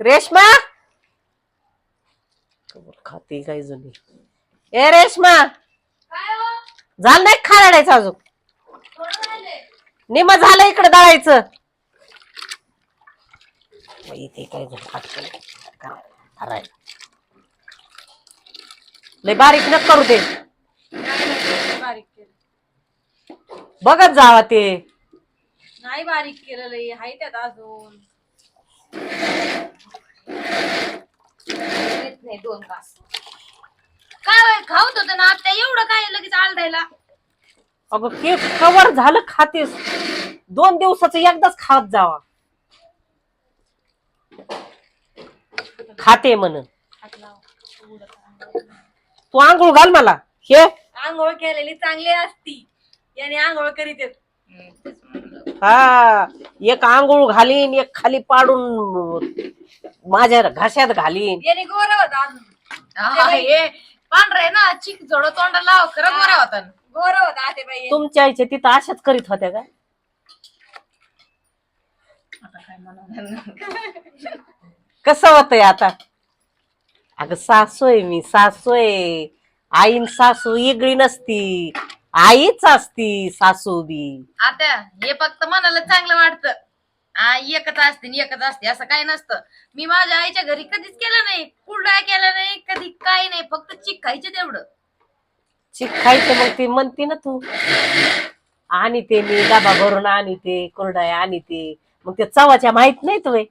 रेश्मा? खाते काय जुनी ए रेश्मा! काय हो? झालं नाही खाराडायचं अजून. निम झालं इकडे दळायचं. इथे काय झालं. लय बारीक न करू दे बारीक केलं. बघत जावा ते. नाही बारीक केलं लई. हाय त्यात अजून. नाही दोन तास काय होय, खाऊत होतं ना आता एवढं काय लगेच आलडायला अगं केक कवर झालं खातेस. दोन दिवसाचं एकदाच खात जावा. खाते म्हण. तू आंघोळ घाल मला. हे? आंघोळ केलेली चांगली असती. याने आंघोळ करीत येत. हा एक आंघोळ घालीन एक खाली पाडून माझ्या घशात घालीन. याने गोरा होता अजून. हे पांढरा आहे ना चिक जोड तोंडा लाव खरं गोरा होता गोरा होता आते बाई. तुमच्या आईच्या तिथं अशाच करीत होत्या का आता काय म्हणा कसं होतंय आता? अगं सासूय मी सासूय आईन सासू वेगळी नसती. आईच असती सासू बी आता हे फक्त मनाला चांगलं वाटतं. आ, एकच असते आणि एकच असते असं काही नसतं. मी माझ्या आईच्या घरी कधीच केलं नाही कुरडा केला नाही कधी काही नाही फक्त चिक खायचे तेवढं. चिक खायचं मग ती म्हणती ना तू. आणि ते मी डबा भरून आणि ते कुरडाया आणि ते मग ते चवाच्या माहीत नाही तुवे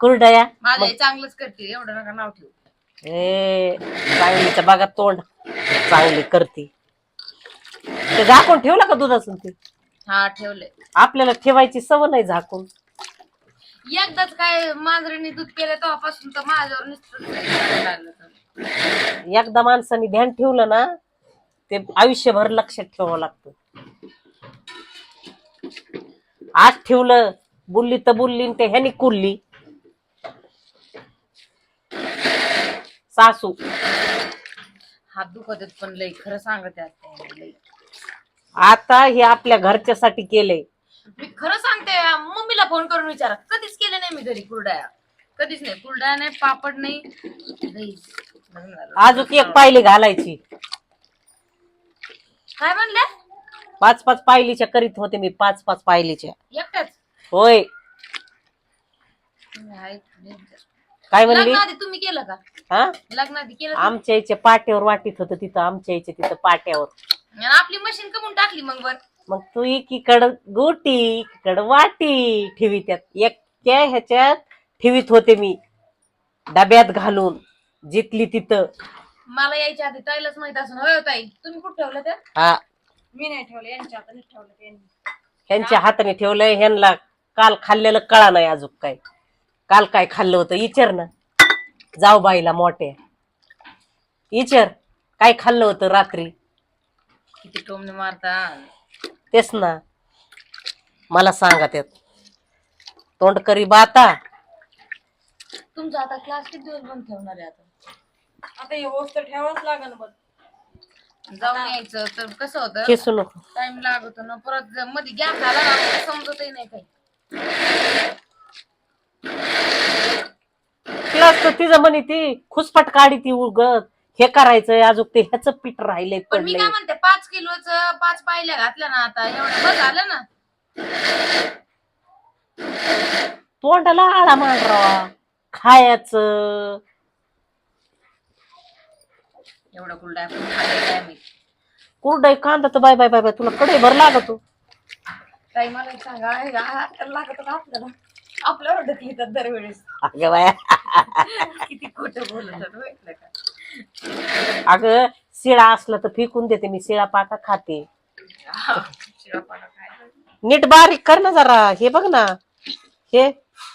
कुरडाया. माझ्या आई चांगलंच करते एवढं नका नाव ठेवू. ए चांगलीचं बघा तोंड. चांगली करते. ते झाकून ठेवलं का दुधासून ते? हा ठेवलंय. आपल्याला ठेवायची सव नाही झाकून. एकदाच काय मांजरीने दूध केलं तेव्हापासून तर माझ्यावर नुसतं लागलं तर. एकदा माणसाने ध्यान ठेवलं ना ते आयुष्यभर लक्षात ठेवावं लागतं. आज ठेवलं बुलली तर बुलली न ते ह्यानी कुरली. सासू. हात दुखत आहेत पण लई खरं सांगते आता लई. आता हे आपल्या घरच्यासाठी केलंय मी खरं सांगते मम्मीला फोन करून विचारा. कधीच केले नाही मी घरी कुरडाया. कधीच नाही. कुरडाया नाही पापड नाही. अजून एक पायली घालायची. काय म्हणले पाच पाच पायलीच्या करीत होते मी पाच पाच पायलीच्या. एकट्याच? होय. काय म्हणली? लग्नाआधी तुम्ही केलं का? हा? लग्नाआधी केलं का? आमच्या इथे पाट्यावर वाटीत होतं तिथं आमच्या इथे तिथं पाट्यावर. आणि आपली मशीन कमून टाकली मग वर मग तू एकीकडं गोटी एकीकडं वाटी ठेवी त्यात एक्या ह्याच्यात ठेवीत होते मी. डब्यात घालून जितली तिथं. मला यायच्या आधी ताईलाच माहीत असून होय हो ताई तुम्ही कुठं ठेवलं ते? हा. मी नाही ठेवलं यांच्या हाताने ठेवलं त्यांनी ह्यांच्या हाताने ठेवलंय ह्यांना काल खाल्लेलं कळा नाही अजून काय काल काय खाल्लं होतं? इचर ना. जाऊ बाईला मोठे इचर काय खाल्लं होतं रात्री? किती टोमने मारता. तेच ना. मला सांगा त्यात. तोंड करी बाता. तुमचा आता क्लास किती दिवस बंद ठेवणार आहे आता. आता हे तर ठेवाच लागल बघ जाऊन यायचं तर कसं होतं? खेसू नको. टाइम लागतो ना परत जर मध्ये गॅप झाला ना मग समजतही नाही काही. क्लास तर तिचं म्हणे ती खुसफट काढी ती उगत. हे करायचंय अजून ते ह्याच पीठ राहिलंय पण मी पडलंय. काय म्हणते पाच किलोच पाच पायल्या घातल्या ना आता एवढं बस झालं ना. तोंडाला आळा मांडरावा खायचं. एवढं कुलडा खाल्लं काय कुरडाई कांदा तर बाय बाय बाय बाय तुला कडे भर लागतो. ताई मला सांगा हे लागत आपल्याला? आपल्यावर ढकलीतात दरवेळेस. अगं बाया. किती खोटं बोलतात माहितलं का अगं शिळा असला तर फेकून देते मी शिळा पाका खाते. नीट बारीक कर ना जरा हे बघ ना. हे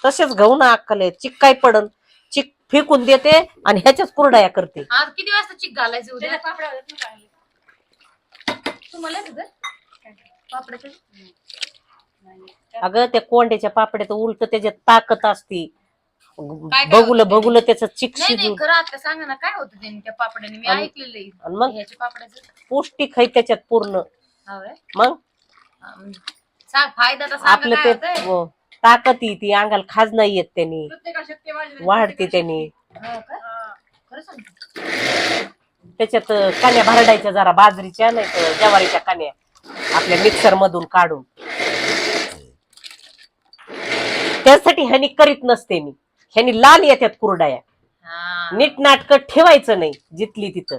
तसेच गहू ना अक्कल. आहे चिक काय पडन? चिक फेकून देते आणि ह्याच्याच कुरडाया करते. आज किती वाजता चिक घालायचं उद्या? तुम्हाला येतं का? पापडाचं? अगं त्या कोंड्याच्या पापड्यात उलट त्याच्यात ताकद असती. काय बघुलं बघुलं त्याचं चिक नाही नाही शिजून खरं आता सांगा ना काय होतं त्यांनी त्या पापड्याने? मी आणि- ऐकलेलं. आणि मग? ह्याच्या पापड्याचं? पौष्टिक आहे त्याच्यात पूर्ण. मग? सांग फायदा तर सांगा आपलं काय ते होतंय? हो, ताकद ती अंगाला खाज नाही येत त्यांनी. वाढते त्यांनी. हो का? खरं सांगते त्याच्यात कान्या भरडायच्या जरा बाजरीच्या नाही तर ज्वारीच्या कान्या आपल्या मिक्सर मधून काढून. त्यासाठी ह्यानी करीत नसते मी. ह्यानी लाल येतात कुरडाया. हा. नीट नाटक ठेवायचं नाही जिथली तिथं.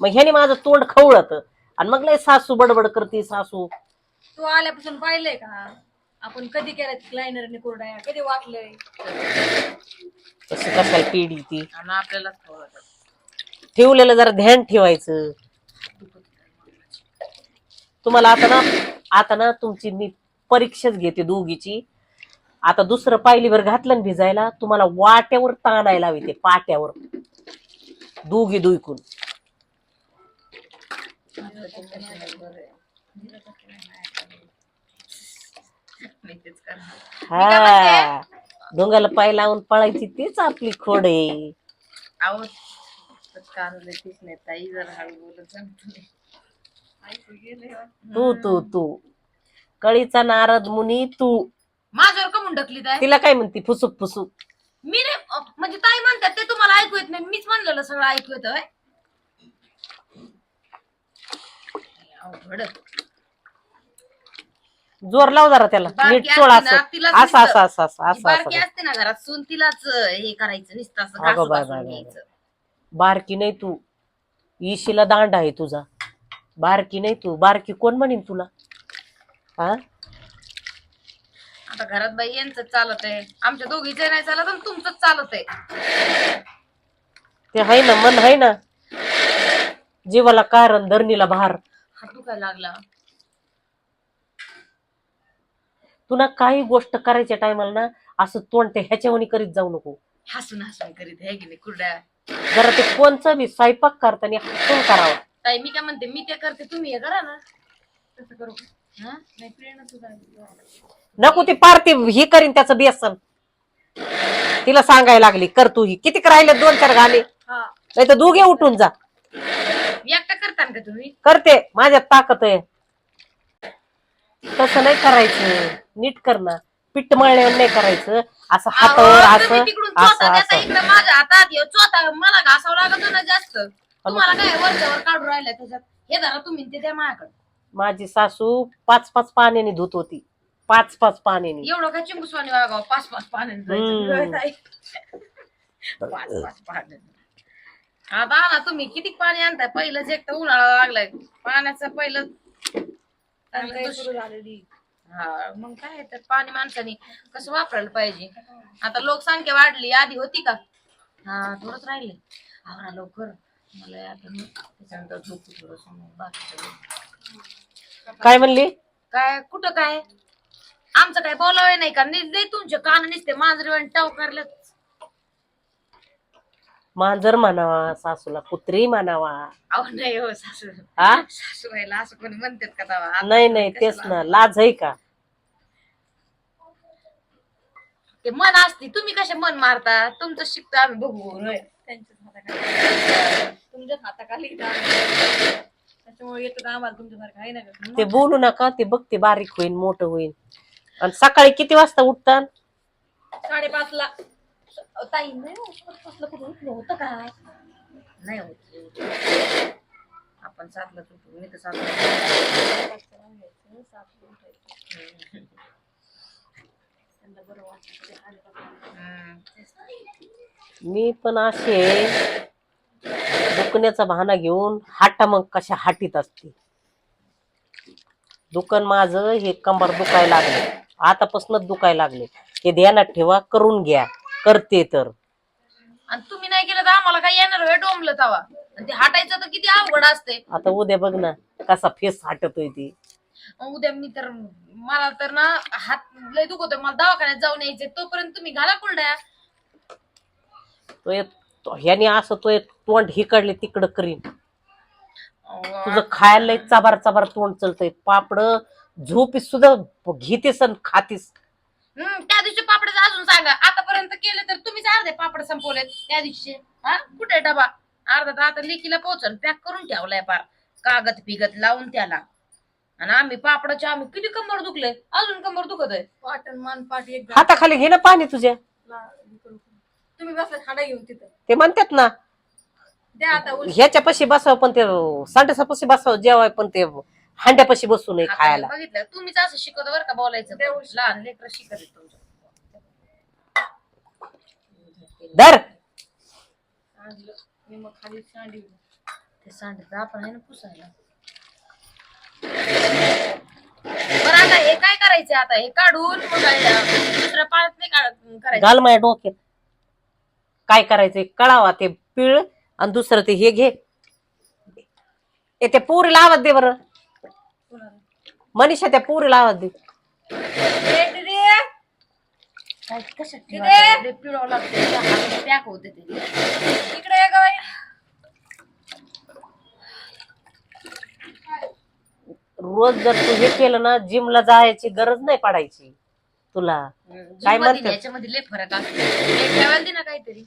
मग ह्याने माझं तोंड खवळत. आणि मग लय सासू बडबड करते सासू. तू आल्यापासून पाहिलंय का? आपण कधी केलं क्लायनरने कुरडाया? कधी वाटलंय? तशी कशाला पिढी ती? आणि आपल्यालाच. ठेवलेलं जरा ध्यान ठेवायचं. तुम्हाला आता ना आता ना तुमची मी परीक्षाच घेते दोघीची. आता दुसरं पायलीवर घातलं ना भिजायला तुम्हाला वाट्यावर ताणायला हवी ते पाट्यावर. दोघी दुईकून. हा. डोंगाला पाय लावून पळायची तीच आपली खोड आहे. तू तू तू. कळीचा नारद मुनी तू. माझ्यावर का म्हणून ढकली ताई? तिला काय म्हणती? फुसुक फुसुक. मी नाही अ, म्हणजे ताई म्हणतात ते तुम्हाला ऐकू येत नाही. मीच म्हणलेलं सगळं ऐकू येत अवघड जोर लाव जरा त्याला. बारकी नीट चोळा असते ना, असं. तिलाच असं असं नुसतं- असं असं असं बारकी असं. असते ना घरात सून तिलाच अ, हे करायचं नुसतं असं अगं घासून बाय घासून बाय बाय घ्यायचं. बारकी नाही तू. इशीला दांड आहे तुझा. बारकी नाही तू. बारकी कोण म्हणीन तुला? हा आता घरात बाई यांचं चालत आहे. आमच्या दोघीचं नाही चालत आणि तुमचंच चालत आहे. ते आहे ना मन आहे ना. जीवाला कारण धरणीला भार. हात दुखायला लागला. तुला काही गोष्ट करायच्या टायमाला ना असं तोंड ते ह्याच्यावणी करीत जाऊ नको. हसून हसून करीत आहे की नाही कुरड्या? जरा ते कोणचं बी स्वयंपाक करताना हसून करावं. ताई मी काय म्हणते मी ते करते तुम्ही हे करा ना. तसं करू. नको ती पारती ही करीन त्याचं बेसन. तिला सांगायला लागली कर तू ही. किती राहिले दोन चार हा. नाही तर दोघे उठून जा. एकटा करता का तुम्ही? करते माझ्यात ताकद आहे. तसं नाही करायचं. नीट कर ना. पीठ मळल्यावर नाही करायचं. असं हातावर असं असं माझ्या हातात हे चोथा मला घासावं लागत ना जास्त. तुम्हाला काय वरच्यावर काढून राहिलं त्याच्यात? हे धरा तुम्ही ते द्या माझ्याकडे. माझी सासू पाच पाच पाण्याने धुत होती. पाच पाच पाण्याने. एवढं काय चिंबुसवाणी वागावं पाच पाच पाण्याने. जायचं. पाच पाच पाण्याने. आता ना तुम्ही किती पाणी आणताय? पहिलंच एक तर उन्हाळा लागलाय. पाण्याचं पहिलं टंचाई सुरू झालेली हा मग काय तर पाणी माणसाने कसं वापरायला पाहिजे? आता लोकसंख्या वाढली आधी होती का? हा थोडंच राहिले. आवरा लवकर. मला आता मी त्याच्यानंतर झोपू थोडस बाकी काय म्हणली? काय कुठं काय? आमचं काय बोलावं नाही का? नि- लय तुमचे कान निसते मांजरी टाव करल्यात मांजर म्हणावा सासूला कुत्री म्हणावा. अहो नाही हो सासू हा? असं कोणी म्हणतात का तवा? आता नाही नाही तेच ना लाज आहे का? ते मन असते तुम्ही कसे मन मारता? तुमचं शिकतो आम्ही बघू. होय. त्यांच्याच हाताखाली तुमच्याच हाताखाली इथं आम्ही. त्याच्यामुळे येतं आम्हाला तुमच्यासारखं आहे ना गं. ते बोलू नका ते बघते बारीक होईल मोठं होईल आणि सकाळी किती वाजता उठतात साडेपाचला अ, ताई नाही हो, साडेपाचला कुठं उठलं होतं का नाही होत आपण सातला उठू मी तर सातला साडेपाचला घ्यायचं, सातला उठायचं. त्यांना बरं वाटतं ते साडेपाचला. हम्म. मी पण असे दुखण्याचा बहाणा घेऊन हाटा मग कशा हाटीत असते दुकान माझं हे कंबर दुखायला लागले. आतापासूनच दुखायला लागले. हे ध्यानात ठेवा करून घ्या. करते तर. आणि तुम्ही नाही केलं तर आम्हाला काय येणार होय? डोंबलं तवा. आणि ते हटायचं तर किती अवघड असते आता उद्या बघ ना कसा फेस हाटतोय ती. उद्या मी तर मला तर ना हात लय दुखतोय. मला दवाखान्यात जाऊन यायचे तोपर्यंत तुम्ही घाला तो एक- तो- ह्याने असं तो तोंड हिकडले तिकडं करीन. तुझं खायला लय चबार चबार तोंड चलतंय. पापड झोपीस सुद्धा घेतेस आणि खातीस. हम्म त्या दिवशी पापडाचं अजून सांगा. आतापर्यंत केले तर तुम्हीच अर्धे पापड संपवलेत त्या दिवशी. हा? कुठे डबा? अर्धा तर आता लेकीला पोहोचल. पॅक करून ठेवलाय पार. कागद पिगत लावून त्याला. आणि आम्ही पापडाचे आम्ही किती कंबर दुखले अजून कंबर दुखत आहे पाटण मान पाट एक हाताखाली घे ना पाणी तुझ्या. तुम्ही बसला खाडा घेऊन तिथं. ते म्हणतात ना द्या आता ह्याच्यापाशी बसावं पण ते सांडसापाशी बसावं जेवाय पण ते हांड्यापाशी बसू नये खायला. बघितलं तुम्हीच असं शिकवत बरं का बोलायचं. लहान लेकर शिकत आहेत तुमच्या धर. आणलं. मी मग खाली सांडी ते आपण आहे ना पुसायला. बरं आता हे काय करायचं आता? हे काढून मग काय, दुसऱ्या पाण्यात नाही काढ- करायचं. घाल माझ्या डोक्यात. काय करायचंय कळावा ते पिळ आणि दुसरं ते हे घे. ए, त्या पुरीला आवाज दे बरं. मनीषा त्या पुरीला आवाज दे. ए, दीदी. काय कशात ठेवायचं? लय पिळावं लागतं त्या हातात पॅक होते ते. इकडे ये गं बाई. रोज जर तू हे केलं ना जिमला जायची गरज नाही पडायची. तुला. काय म्हणते? याच्यामध्ये लय फरक असतो. ठेवायला दे ना काहीतरी.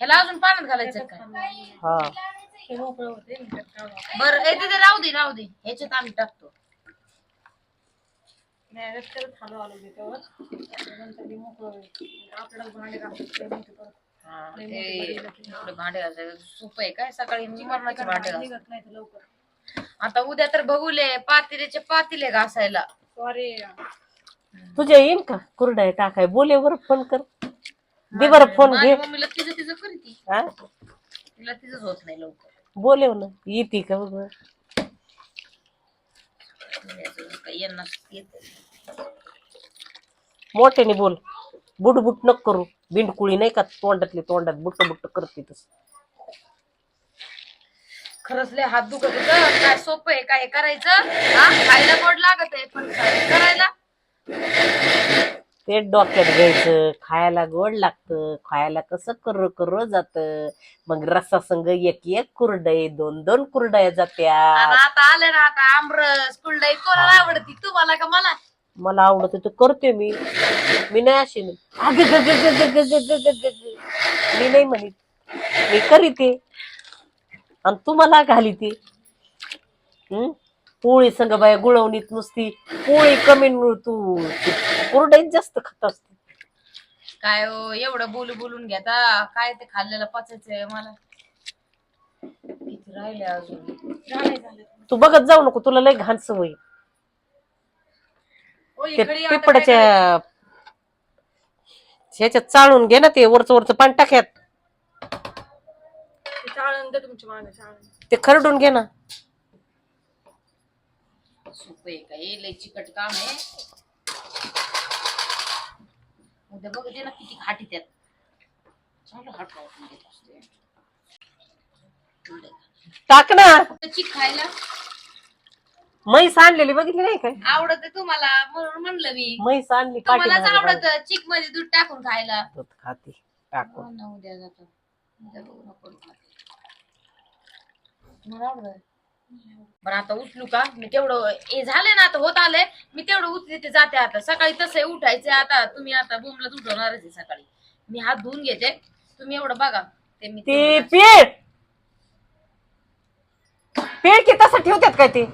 ह्याला अजून पाण्यात घालायचं का? हा. बरं येते तिथे राहू दे राहू दे. ह्याच्यात आम्ही टाकतो. हा, सूप आहे काय? सकाळी आता उद्या तर बघूले पातिरेचे पातिले घासायला. सॉरी तुझ्या येईन का? कुरडाय टाकाय बोले बरं फोन कर. दे बरं फोन घे. मम्मीला तिचं तिचं करीती हा? तिला तिचंच होत नाही लवकर. बोलेव ना येते का बघ? काही यांना येत मोठ्याने बोल. बुटबुट नको करू. बिंडकुळी नाही का तोंडातली तोंडात बुट बुट करते तस. खरंच लय हात दुखत होत. काय सोपं आहे काय करायचं? हा? खायला गोड लागत आहे पण करायला? ते डोक्यात घ्यायचं खायला गोड लागतं खायला कसं कर कर जात. मग रसा संग एक एक कुरडई दोन दोन कुरडया जात्या. आता आले ना आता आमरस कुलडाई कोणाला आवडती? तुम्हाला का मला? मला आवडत ते करते मी. मी नाही अशी. नाही अग ग ग ग ग ग ग ग ग ग ग. मी नाही म्हणत. मी करीते. आणि तुम्हाला घाली ती. हम्म? पोळी संग बाया गुळवणीत नुसती पोळी कमी न- तू कुरडईत जास्त खात असते. काय हो एवढं बोलू बोलून घेता काय ते खाल्लेलं पचायचंय मला. किती राहिले अजून. झालं तू बघत जाऊ नको तुला लय घाण सवय ओ, ते इकडे ये, आता काय पिपडाच्या ह्याच्यात चाळून घे ना ते वरचं वरचं पाणी टाक्यात? ते चाळण दे तुमच्या मागे चाळण ते खरडून घे ना. सोपं आहे का? हे लय चिकट काम आहे. उद्या बघते ना किती खाटी त्यात. चांगलं हाट लावून घेत असते. टाक ना. चिक खायला. म्हैस आणलेली बघितली नाही काय? आवडत तुम्हाला? म्हणून म्हणलं मी. म्हैस आणली तुम्हालाच पाठीमागे आवडत चिकमध्ये दूध टाकून खायला. दूध खाते टाकून. हो ना, उद्या जातो. आवडत बरं आता उचलू का? मी तेवढं हे झाले ना आता होत आले मी तेवढं उचलते जाते आता. सकाळी तसं उठायचे. आता तुम्ही आता बुमलाच उठवणारच आहे सकाळी. मी हात धुवून घेते. तुम्ही एवढं बघा. ते मी ते तेवढं पेळ पेळ की तसं ठेवतात काय ते?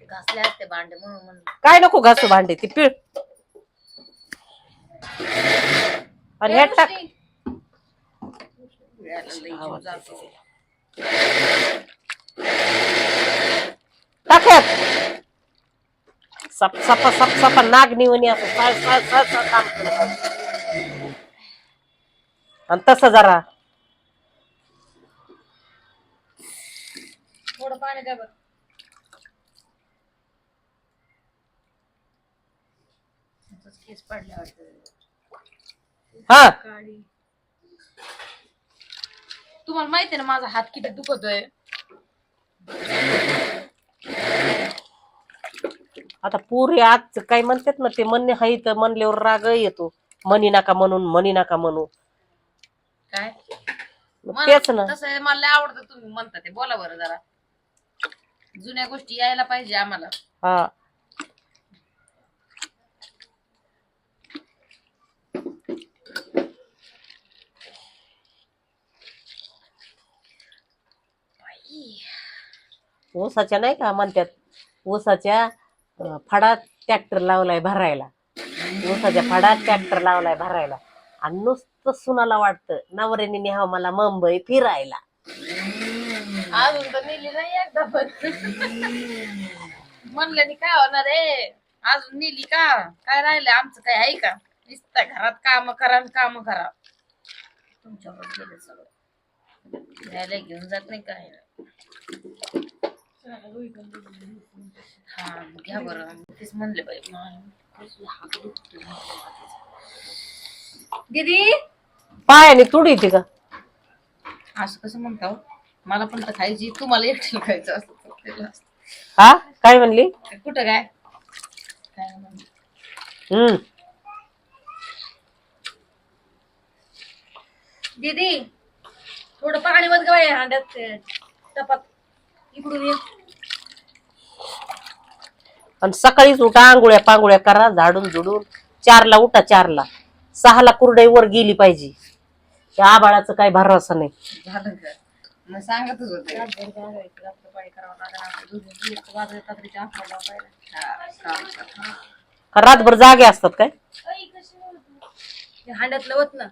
घासले असते भांडे म्हणून म्हणलं काय नको घासू भांडे? ते पिळ आणि ह्यात टाक. जीव जातो. टाक्यात सप सपा सप सपा नागणी वणी असं सळ सळ सळ सळ काम करत आहे. आणि तसं जरा. थोडं पाणी द्या त्याचाच केस पडल्या वाटतं हा. काळी तुम्हाला माहिती आहे ना माझा हात किती दुखतोय. आता पुरे आज काय म्हणतात ना ते म्हणणे हाय तर म्हणल्यावर राग येतो. मनी नका म्हणून मनी नका म्हणू. काय? मग मला- तेच ना. तसं आहे, मला लय आवडतं तुम्ही म्हणता ते. बोला बरं जरा. जुन्या गोष्टी यायला पाहिजे आम्हाला. हा. ऊसाच्या नाही का म्हणतात ऊसाच्या फडात ट्रॅक्टर लावलाय भरायला. ऊसाच्या फडात ट्रॅक्टर लावलाय भरायला. आणि नुसतं सुनाला वाटतं नवऱ्याने न्यावं मला मुंबई फिरायला. अजून तर नेली नाही एकदा पण. म्हणल्याने काय होणार आहे? अजून नेली का? काय राहिलं आमचं काय आहे का? नुसतं घरात काम करा काम करा. तुमच्यावर गेलं सगळं. घ्यायला घेऊन जात नाही काय. हा घ्या बरं तेच म्हणले बाई दीदी पायाने तुडी येते का? असं कसं म्हणता हो? मला पण तर खायची तुम्हाला एकटीला खायचं असतं तर केलं असतं. हा? काय म्हणली? कुठं काय? हम्म. दीदी थोडं पाणी बंद काय हांड्यात. ते टपात इकडून ये. आणि सकाळीच उठा आंघोळ्या पांगोळ्या करा झाडून झुडून. चारला उठा चारला. सहाला कुरडई वर गेली पाहिजे. त्या आबाळाचं काही भरोसा नाही. झालं का? मग सांगतच होते. रातभर जागायचं, रात्र पाळी करावं लागणार आपलं दोघं दिवस तर वाजले रात्रीच्या अकरा लावायला. हा, काम कर. का रातभर जागे असतात काय ते हांड्यातलं होत ना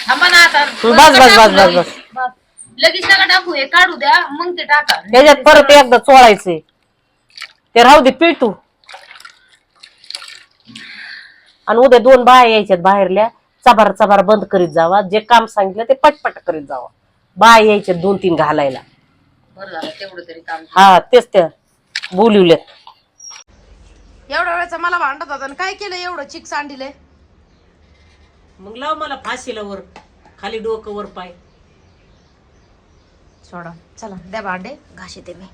थांबा ना आता बस बस बस बस बस. बस. लगेच नका टाकू हे काढू द्या मग ते टाका. त्याच्यात परत एकदा चोळायचंय ते राहू दे पिळतू आणि उद्या दोन बाया यायच्यात बाहेरल्या. चबार चबार बंद करीत जावा. जे काम सांगितलं ते पटपट करीत जावा. बाया यायच्यात दोन तीन घालायला. बरं झालं तेवढं तरी काम हा तेच त्या बोलिवल्यात. एवढ्या वेळेचा मला भांडत होता आणि काय केलं एवढं चिक सांडिले मग लाव मला फाशीला वर. खाली डोकं वर पाय. सोडा. चला द्या भांडे. घाशी ते मी.